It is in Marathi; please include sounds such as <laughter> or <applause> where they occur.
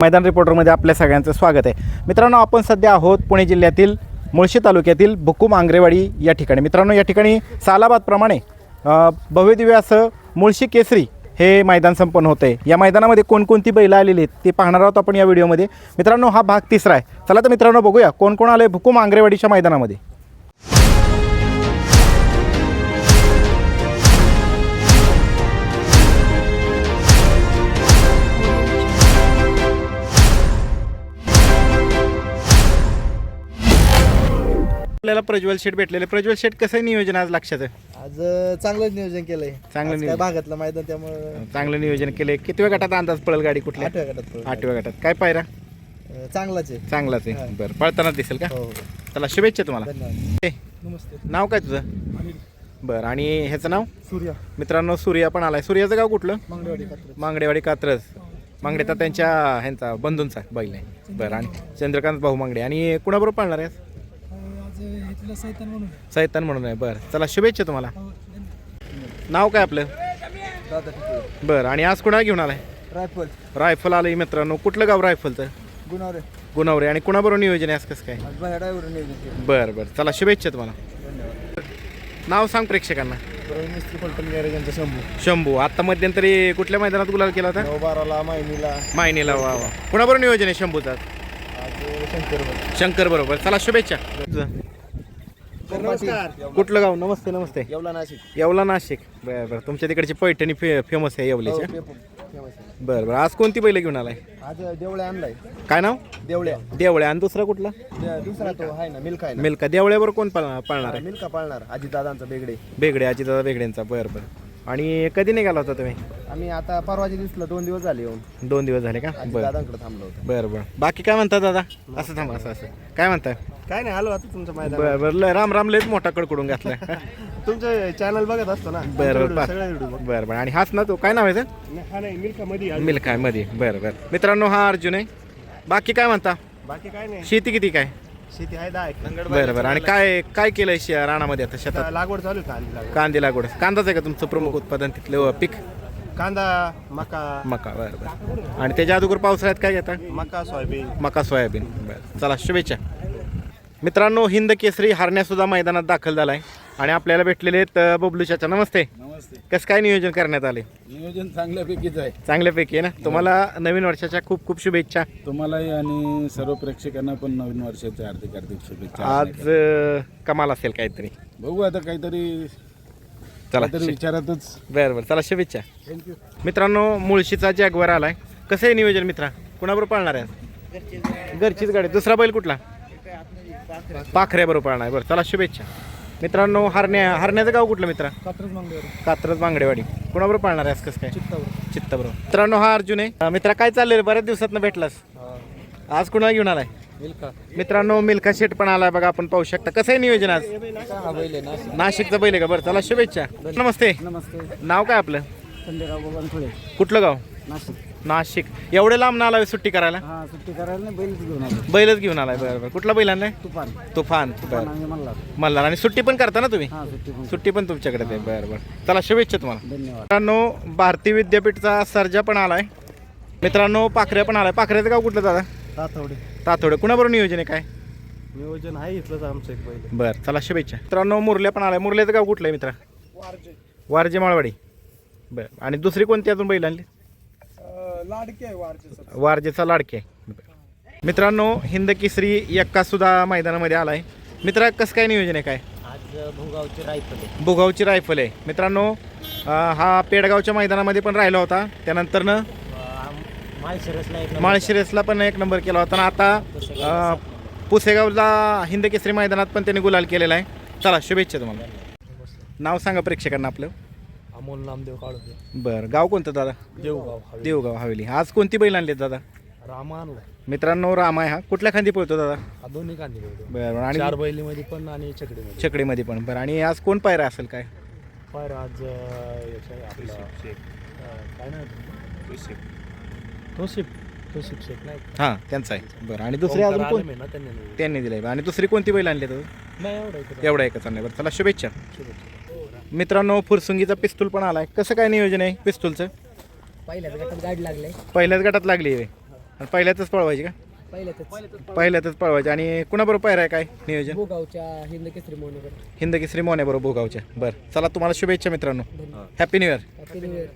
मैदान रिपोर्टरमध्ये आपल्या सगळ्यांचं स्वागत आहे. मित्रांनो आपण सध्या आहोत पुणे जिल्ह्यातील मुळशी तालुक्यातील भुकुम आंग्रेवाडी या ठिकाणी. मित्रांनो या ठिकाणी सालाबादप्रमाणे भव्यदिव्य असं मुळशी केसरी हे मैदान संपन्न होतं आहे या मैदानामध्ये कोणकोणती बैलं आलेली आहेत ते पाहणार आहोत आपण या व्हिडिओमध्ये. मित्रांनो हा भाग तिसरा आहे. चला तर मित्रांनो बघूया कोण कोण आलं आहे भुकुम आंग्रेवाडीच्या मैदानामध्ये. आपल्याला प्रज्वल शेट भेटलेले. प्रज्वल शेट कसं आहे नियोजन आज लक्षात आहे? आज चांगलंच नियोजन केलंय. चांगलं आज काय नियोजन. भागातलं मैदान त्यामुळे चांगलं नियोजन केले किती गटात अंदाज पडेल गाडी कुठल्या? आठव्या गटात. आठव्या गटात. काय पायरा? अ, चांगलाच आहे. चांगलाच आहे. बरं पळताना दिसेल का? हो हो. चला शुभेच्छा तुम्हाला. धन्यवाद. ए, नमस्ते नाव काय तुझं? बरं आणि ह्याचं नाव? सूर्या. मित्रांनो सूर्या पण आलाय. सूर्याचं गाव कुठलं? मंगळवाडी कात्रज. मांगडेवाडी कात्रज. मांगडे तर त्यांच्या ह्यांचा बंधूंचा बैल आहे. बरं आणि चंद्रकांत भाऊ मांगडे आणि कुणाबरोबर पाळणार आहे सैतान म्हणून. सैतान म्हणून आहे बरं. चला शुभेच्छा तुम्हाला. नाव काय आपलं? दादा ठीक बरं आणि आज कुणाला घेऊन आलाय? रायफल. रायफल आलंय मित्रांनो. कुठलं गाव रायफलचं? गुणावरे गुणावरे. आणि कुणाबरोबर नियोजन आहे आज कसं काय? आज नियोजन बरं बरं. चला शुभेच्छा तुम्हाला. धन्यवाद. नाव सांग प्रेक्षकांना. प्रवीण मिस्त्री पलटण गॅरेज यांचा शंभू. शंभू. आता मध्यंतरी कुठल्या मैदानात गुलाल केला होता? नऊ बाराला मायनीला. मायनीला वा वा. कुणाबरोबर नियोजन आहे शंभूचा आज? शंकर शंकर बरोबर. चला शुभेच्छा. कुठलं गाव? नमस्ते नमस्ते. येवला नाशिक. येवला नाशिक. बरं बरं. तुमच्या तिकडची पैठणी फे फेमस आहे येवल्याच्या हो. बरं बरं. आज कोणती बैल घेऊन आलाय? आज देवळ्या आणलाय. काय नाव? देवळ्या देवळे. आणि दुसरा कुठला? दे- दुसरा तो आहे ना मिल्क आहे ना. मिल्का देवळ्यावर कोण पाळ- पाळणार आहे? मिल्का पाळणार. अजितदादांचा बेगडे. बेगडे अजितदादा बेगडेंचा. बरं बरं. आणि कधी निघाला होता तुम्ही? आम्ही आता परवाच्या दिवसला दोन दिवस झाले येऊन. दोन दिवस झाले का? बरं. अजितदादांकडे थांबलो होतो. बरं बरं. बाकी काय म्हणतात दादा? असं थांबा असं असं. काय म्हणताय? काय नाही आलो आता तुमचं मैदान बरं बरं. लय राम राम लयच मोठा कडकडून घातलाय. <laughs> तुमचं चॅनल बघत असतो ना? बरं बरं. सगळे व्हिडिओ बरं बरं. आणि हाच ना तो? काय नाव आहे त्याचं? हा नाही मिल्का मध्ये मिल्क आहे मध्ये बरं बरं. मित्रांनो हा अर्जुन आहे. बाकी काय म्हणता? बाकी काय नाही. शेती किती काय? शेती आहे दहा एकर. बरं बरं. आणि काय काय केलंय शे- रानामध्ये आता शेतात? आता लागवड चालू आहे कांदी लागवड. कांदे लागवड. कांदाच आहे का तुमचं प्रमुख उत्पादन तिथलं पीक? कांदा मका. मका बरं बरं. आणि त्याच्या अगोदर पावसाळ्यात काय घेता? मका सोयाबीन. मका सोयाबीन. बरं. चला शुभेच्छा. मित्रांनो हिंद केसरी हरण्यासुद्धा मैदानात दाखल झाला आहे आणि आपल्याला भेटलेले आहेत बबलू चाचा नमस्ते. नमस्ते. कसं काय नियोजन करण्यात आले नियोजन चांगल्यापैकीच आहे. चांगल्यापैकी आहे ना? तुम्हाला नवीन वर्षाच्या खूप खूप शुभेच्छा. तुम्हालाही आणि सर्व प्रेक्षकांना पण नवीन वर्षाच्या हार्दिक हार्दिक शुभेच्छा. आज अ, कमाल असेल काहीतरी. बघू आता काहीतरी चला काहीतरी विचारातच. बरं बरं चला शुभेच्छा. थँक्यू मित्रांनो मुळशीचा जॅगवर आलाय. कसं आहे नियोजन मित्रा? कुणाबरोबर पाळणार आहे? घरचीच गाडी. दुसरा बैल कुठला? पाखऱ्या बरोबर पाळणार आहे. बरं चला शुभेच्छा. मित्रांनो हरण्या हरण्याचं गाव कुठलं मित्रा? कात्रज मंगळवार कात्रज बांगडेवाडी कुणाबरोबर पाळणार आहे आज? कसं काय? चित्त बरोबर मित्रांनो हा अर्जुन आहे. मित्रा काय चाललंय? बऱ्याच दिवसात भेटलास. आज कुणाला घेऊन आलाय? मित्रांनो मिल्खा शेट पण आलाय बघा आपण पाहू शकता. कसं आहे नियोजन आज? नाशिकचा बैल आहे का? बरं चला शुभेच्छा. नमस्ते. नमस्ते. नाव काय आपलं? कुठलं गाव? नाशिक. नाशिक. एवढे लांब ना आलाय सुट्टी करायला? हा सुट्टी करायला बैलच घेऊन आलाय बरं बरं. कुठला बैल आणलाय? तुफान. तुफान मल्हार. आणि सुट्टी पण करता ना तुम्ही? सुट्टी पण. तुमच्याकडे बरं बरं. चला शुभेच्छा तुम्हाला. मित्रांनो भारतीय विद्यापीठचा सर्जा पण आलाय. मित्रांनो पाखऱ्या पण आलाय. पाखऱ्याचं गाव कुठलं दादा? तातवडे. तातोडे कुणाबरोबर नियोजन आहे काय? नियोजन आहे इथलंच आमचं एक बैल. बरं चला शुभेच्छा. मित्रांनो मुरल्या पण आलाय. मुरल्याचं गाव कुठलं आहे मित्रा? वारजे. माळवाडी. बरं आणि दुसरी कोणती अजून बैल आणली? लाडके आहे वारजेचा. लाडके मित्रांनो हिंद केसरी एक्का सुद्धा मैदानामध्ये आलाय. मित्रा कसं काय नियोजन आहे काय? आज भोगावचे रायफल बुगावची रायफल आहे. मित्रांनो अं, हा पेडगावच्या मैदानामध्ये पण राहिला होता. त्यानंतरनं माळशिरसला पण एक नंबर केला होता. आणि आता पुसेगावला हिंद केसरी मैदानात पण त्यांनी गुलाल केलेला आहे. चला शुभेच्छा तुम्हाला. नाव सांगा प्रेक्षकांना आपलं. अमोल नामदेव काढून बरं गाव कोणतं दादा? देवगाव देवगाव हवेली. आज कोणती बैल आणली दादा? रामा मित्रांनो राम आहे हा. कुठल्या खांदी पळतो दादा? हा दोन्ही कांदे बरं बरं. आणि चार बैलीमध्ये पण आणि चकडीमध्ये छकडीमध्ये पण. बरं आणि आज कोण पायरा असेल काय? फार आज काय ना तोसिफ तोसिफ शेख नाही. हां त्यांचा आहे. बरं आणि दुसरे अजून कोण? ना त्यांनी निवडून. त्यांनी दिलंय आणि दुसरी कोणती बैल आणली तर नाही एवढं. एवढा एकच आणलाय. बरं चला शुभेच्छा. मित्रांनो फुरसुंगीचा पिस्तूल पण आलाय. कसं काय नियोजन आहे पिस्तूलचं? पहिल्याच गटात गाडी लागले. पहिल्याच गटात लागली आहे. आणि पहिल्यातच पळवायची का? पहिल्यातच. पहिल्यातच पळवायची. आणि कुणाबरोबर पायरा आहे काय नियोजन? भोगावच्या हिंद केसरी मोहनगर हिंद केसरी मोने बरोबर भोगावच्या. बरं चला तुम्हाला शुभेच्छा मित्रांनो. Happy new year happy new year